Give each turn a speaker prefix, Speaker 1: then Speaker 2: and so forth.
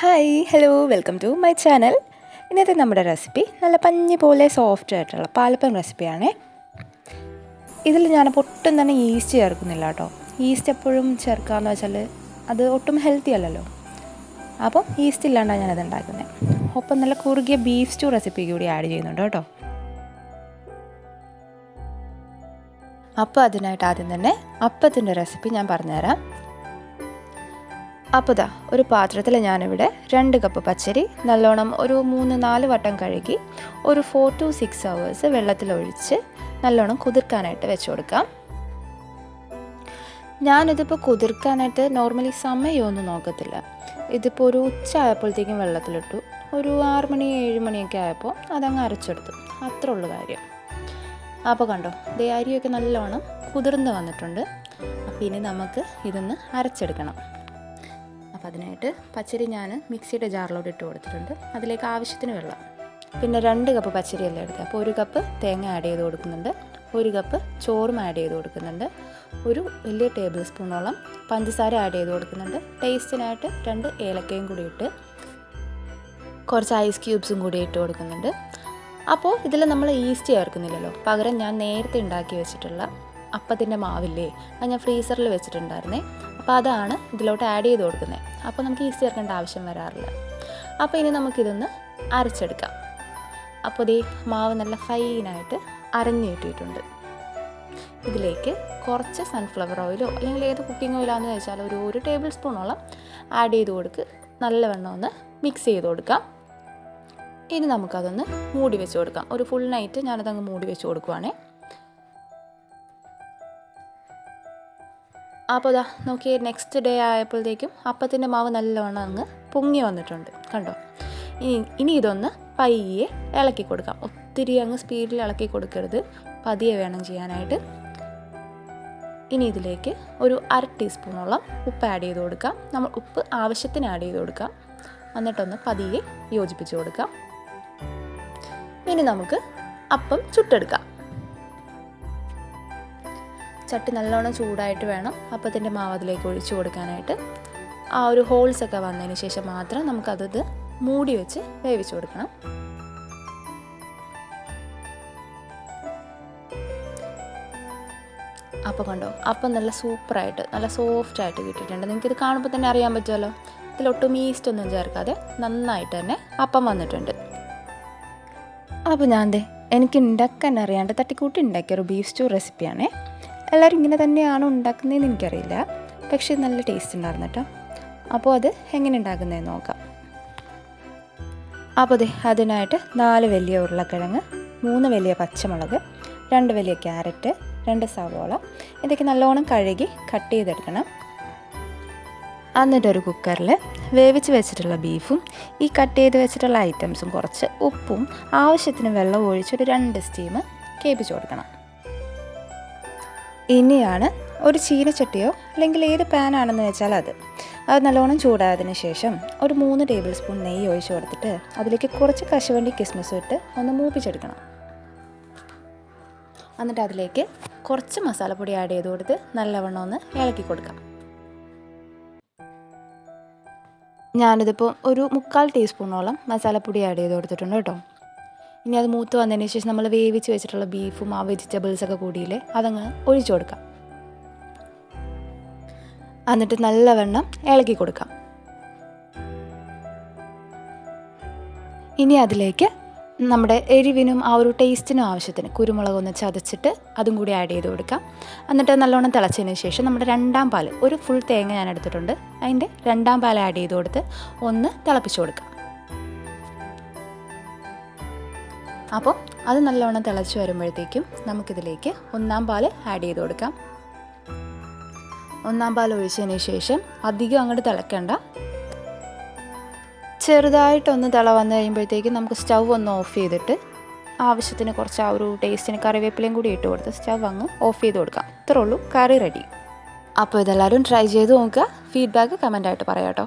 Speaker 1: Hi hello welcome to my channel ഇന്നത്തെ നമ്മുടെ recipe നല്ല പഞ്ഞി പോലെ സോഫ്റ്റ് ആയിട്ടുള്ള പാലപ്പം റെസിപ്പിയാണേ ഇതിൽ ഞാൻ ഒട്ടും തന്നെ ഈസ്റ്റ് ചേർക്കുന്നില്ല കേട്ടോ. ഈസ്റ്റ് എപ്പോഴും ചേർക്കാമെന്ന് വെച്ചാൽ അത് ഒട്ടും ഹെൽത്തി അല്ലല്ലോ. അപ്പം ഈസ്റ്റ് ഇല്ലാണ്ടാണ് ഞാനത് ഉണ്ടാക്കുന്നത് ഒപ്പം നല്ല കുറുകിയ ബീഫ് സ്റ്റൂ റെസിപ്പി കൂടി ആഡ് ചെയ്യുന്നുണ്ട് കേട്ടോ. അപ്പോൾ അതിനായിട്ട് ആദ്യം തന്നെ അപ്പത്തിന്റെ റെസിപ്പി ഞാൻ പറഞ്ഞുതരാം. അപ്പോൾ ദാ ഒരു പാത്രത്തിൽ ഞാനിവിടെ രണ്ട് കപ്പ് പച്ചരി നല്ലോണം ഒരു മൂന്ന് നാല് വട്ടം കഴുകി ഒരു ഫോർ ടു സിക്സ് ഹവേഴ്സ് വെള്ളത്തിലൊഴിച്ച് നല്ലോണം കുതിർക്കാനായിട്ട് വെച്ച് കൊടുക്കാം. ഞാനിതിപ്പോൾ കുതിർക്കാനായിട്ട് നോർമലി സമയമൊന്നും നോക്കത്തില്ല. ഇതിപ്പോൾ ഒരു ഉച്ച ആയപ്പോഴത്തേക്കും വെള്ളത്തിലിട്ടു. ഒരു ആറ് മണി ഏഴ് മണിയൊക്കെ ആയപ്പോൾ അതങ്ങ് അരച്ചെടുത്തു. അത്ര ഉള്ളൂ കാര്യം. അപ്പോൾ കണ്ടോ ദേ അരിയൊക്കെ നല്ലോണം കുതിർന്ന് വന്നിട്ടുണ്ട്. അപ്പോൾ ഇനി നമുക്ക് ഇതൊന്ന് അരച്ചെടുക്കണം. അപ്പോൾ അതിനായിട്ട് പച്ചരി ഞാൻ മിക്സിയുടെ ജാറിലോട്ട് ഇട്ട് കൊടുത്തിട്ടുണ്ട്. അതിലേക്ക് ആവശ്യത്തിന് വെള്ളം. പിന്നെ രണ്ട് കപ്പ് പച്ചരിയല്ലേ എടുക്കുക അപ്പോൾ ഒരു കപ്പ് തേങ്ങ ആഡ് ചെയ്ത് കൊടുക്കുന്നുണ്ട്. ഒരു കപ്പ് ചോറും ആഡ് ചെയ്ത് കൊടുക്കുന്നുണ്ട്. ഒരു വലിയ ടേബിൾ സ്പൂണോളം പഞ്ചസാര ആഡ് ചെയ്ത് കൊടുക്കുന്നുണ്ട്. ടേസ്റ്റിനായിട്ട് രണ്ട് ഏലക്കയും കൂടി ഇട്ട് കുറച്ച് ഐസ് ക്യൂബ്സും കൂടി ഇട്ട് കൊടുക്കുന്നുണ്ട്. അപ്പോൾ ഇതിൽ നമ്മൾ ഈസ്റ്റ് ചേർക്കുന്നില്ലല്ലോ. പകരം ഞാൻ നേരത്തെ ഉണ്ടാക്കി വെച്ചിട്ടുള്ള അപ്പത്തിന്റെ മാവില്ലേ? അത് ഞാൻ ഫ്രീസറിൽ വെച്ചിട്ടുണ്ടായിരുന്നേ. അപ്പോൾ അതാണ് ഇതിലോട്ട് ആഡ് ചെയ്ത് കൊടുക്കുന്നത്. അപ്പോൾ നമുക്ക് ഈസി ചേർക്കേണ്ട ആവശ്യം വരാറില്ല. അപ്പോൾ ഇനി നമുക്കിതൊന്ന് അരച്ചെടുക്കാം. അപ്പോൾ ഇതേ മാവ് നല്ല ഫൈനായിട്ട് അരഞ്ഞു കിട്ടിയിട്ടുണ്ട്. ഇതിലേക്ക് കുറച്ച് സൺഫ്ലവർ ഓയിലോ അല്ലെങ്കിൽ ഏത് കുക്കിംഗ് ഓയിലാണെന്ന് വെച്ചാൽ ഒരു ഒരു ടേബിൾ സ്പൂണോളം ആഡ് ചെയ്ത് കൊടുക്ക്. നല്ലവണ്ണം ഒന്ന് മിക്സ് ചെയ്ത് കൊടുക്കാം. ഇനി നമുക്കതൊന്ന് മൂടി വെച്ച് കൊടുക്കാം. ഒരു ഫുൾ നൈറ്റ് ഞാനതങ്ങ് മൂടി വെച്ച് കൊടുക്കുവാണേ. അപ്പോൾ ഇതാ നോക്കിയേ നെക്സ്റ്റ് ഡേ ആയപ്പോഴത്തേക്കും അപ്പത്തിന്റെ മാവ് നല്ലവണ്ണം അങ്ങ് പൊങ്ങി വന്നിട്ടുണ്ട്. കണ്ടോ? ഇനി ഇനി ഇതൊന്ന് പയ്യെ ഇളക്കി കൊടുക്കാം. ഒത്തിരി അങ്ങ് സ്പീഡിൽ ഇളക്കി കൊടുക്കരുത്. പതിയെ വേണം ചെയ്യാനായിട്ട്. ഇനി ഇതിലേക്ക് ഒരു അര ടീസ്പൂണോളം ഉപ്പ് ആഡ് ചെയ്ത് കൊടുക്കാം. നമ്മൾ ഉപ്പ് ആവശ്യത്തിന് ആഡ് ചെയ്ത് കൊടുക്കാം. എന്നിട്ടൊന്ന് പതിയെ യോജിപ്പിച്ച് കൊടുക്കാം. ഇനി നമുക്ക് അപ്പം ചുട്ടെടുക്കാം. ചട്ടി നല്ലോണം ചൂടായിട്ട് വേണം. അപ്പത്തിന്റെ മാവ് അതിലേക്ക് ഒഴിച്ചു കൊടുക്കാനായിട്ട്. ആ ഒരു ഹോൾസ് ഒക്കെ വന്നതിന് ശേഷം മാത്രം നമുക്കത് മൂടി വെച്ച് വേവിച്ചു കൊടുക്കണം. അപ്പം കണ്ടോ? അപ്പം നല്ല സൂപ്പറായിട്ട് നല്ല സോഫ്റ്റ് ആയിട്ട് നിങ്ങൾക്ക് ഇത് കാണുമ്പോൾ തന്നെ അറിയാൻ പറ്റുമല്ലോ ഇതിലൊട്ടും ഈസ്റ്റ് ഒന്നും ചേർക്കാതെ നന്നായിട്ട് തന്നെ അപ്പം വന്നിട്ടുണ്ട്. അപ്പോൾ ഞാൻ ദേ എനിക്ക് ഉണ്ടാക്കാൻ അറിയാണ്ട് തട്ടിക്കൂട്ടി ഉണ്ടാക്കിയ ഒരു ബീഫ് സ്റ്റൂ റെസിപ്പിയാണേ. എല്ലാവരും ഇങ്ങനെ തന്നെയാണ് ഉണ്ടാക്കുന്നതെന്ന് എനിക്കറിയില്ല. പക്ഷേ നല്ല ടേസ്റ്റ് ഉണ്ടായിരുന്നു കേട്ടോ. അപ്പോൾ അത് എങ്ങനെ ഉണ്ടാക്കുന്നതെന്ന് നോക്കാം. അപ്പോൾ അതെ അതിനായിട്ട് നാല് വലിയ ഉരുളക്കിഴങ്ങ് മൂന്ന് വലിയ പച്ചമുളക് രണ്ട് വലിയ ക്യാരറ്റ് രണ്ട് സവോള ഇതൊക്കെ നല്ലോണം കഴുകി കട്ട് ചെയ്തെടുക്കണം. എന്നിട്ടൊരു കുക്കറിൽ വേവിച്ച് വെച്ചിട്ടുള്ള ബീഫും ഈ കട്ട് ചെയ്ത് വെച്ചിട്ടുള്ള ഐറ്റംസും കുറച്ച് ഉപ്പും ആവശ്യത്തിന് വെള്ളം ഒഴിച്ചൊരു രണ്ട് സ്റ്റീം കേൾപ്പിച്ച് കൊടുക്കണം. ഇനിയാണ് ഒരു ചീനച്ചട്ടിയോ അല്ലെങ്കിൽ ഏത് പാനാണെന്ന് വെച്ചാൽ അത്. അത് നല്ലോണം ചൂടായതിനു ശേഷം ഒരു മൂന്ന് ടേബിൾ സ്പൂൺ നെയ്യ് ഒഴിച്ചു കൊടുത്തിട്ട് അതിലേക്ക് കുറച്ച് കശുവണ്ടി കിസ്മിസും ഇട്ട് ഒന്ന് മൂപ്പിച്ചെടുക്കണം. എന്നിട്ട് അതിലേക്ക് കുറച്ച് മസാലപ്പൊടി ആഡ് ചെയ്ത് കൊടുത്ത് നല്ലവണ്ണം ഒന്ന് ഇളക്കി കൊടുക്കാം. ഞാനിതിപ്പോൾ ഒരു മുക്കാൽ ടീസ്പൂണോളം മസാലപ്പൊടി ആഡ് ചെയ്ത് കൊടുത്തിട്ടുണ്ട് കേട്ടോ. ഇനി അത് മൂത്ത് വന്നതിന് ശേഷം നമ്മൾ വേവിച്ച് വെച്ചിട്ടുള്ള ബീഫും ആ വെജിറ്റബിൾസൊക്കെ കൂടിയില്ലേ അതങ്ങ് ഒഴിച്ചു കൊടുക്കാം. എന്നിട്ട് നല്ലവണ്ണം ഇളക്കി കൊടുക്കാം. ഇനി അതിലേക്ക് നമ്മുടെ എരിവിനും ആ ഒരു ടേസ്റ്റിനും ആവശ്യത്തിന് കുരുമുളക് ഒന്ന് ചതച്ചിട്ട് അതും കൂടി ആഡ് ചെയ്ത് കൊടുക്കാം. എന്നിട്ട് നല്ലോണം തിളച്ചതിന് ശേഷം നമ്മുടെ രണ്ടാം പാൽ ഒരു ഫുൾ തേങ്ങ ഞാൻ എടുത്തിട്ടുണ്ട്. അതിന്റെ രണ്ടാം പാൽ ആഡ് ചെയ്ത് കൊടുത്ത് ഒന്ന് തിളപ്പിച്ച് കൊടുക്കാം. അപ്പോൾ അത് നല്ലവണ്ണം തിളച്ച് വരുമ്പോഴത്തേക്കും നമുക്കിതിലേക്ക് ഒന്നാം പാൽ ആഡ് ചെയ്ത് കൊടുക്കാം. ഒന്നാം പാൽ ഒഴിച്ചതിന് ശേഷം അധികം അങ്ങോട്ട് തിളക്കണ്ട. ചെറുതായിട്ടൊന്ന് തിള വന്നു കഴിയുമ്പോഴത്തേക്കും നമുക്ക് സ്റ്റൗ ഒന്ന് ഓഫ് ചെയ്തിട്ട് ആവശ്യത്തിന് കുറച്ച് ആ ഒരു ടേസ്റ്റിന് കറിവേപ്പിലയും കൂടി ഇട്ട് കൊടുത്ത് സ്റ്റൗ അങ്ങ് ഓഫ് ചെയ്ത് കൊടുക്കാം. ഇത്രേ ഉള്ളൂ കറി റെഡി അപ്പോൾ ഇതെല്ലാവരും ട്രൈ ചെയ്ത് നോക്കുക. ഫീഡ്ബാക്ക് കമന്റായിട്ട് പറയാം കേട്ടോ.